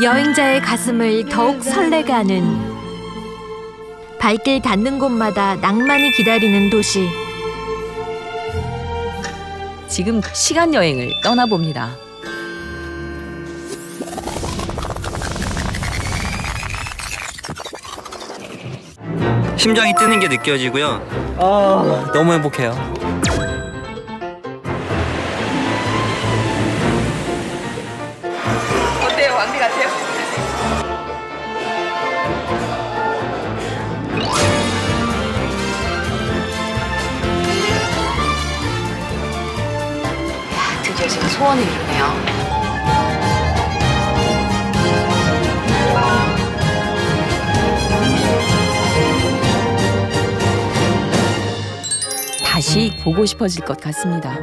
여행자의 가슴을 더욱 설레게 하는 발길 닿는 곳마다 낭만이 기다리는 도시. 지금 시간 여행을 떠나봅니다. 심장이 뜨는 게 느껴지고요. 아, 너무 행복해요. 드디어 소원을 이루네요. 다시 보고 싶어질 것 같습니다.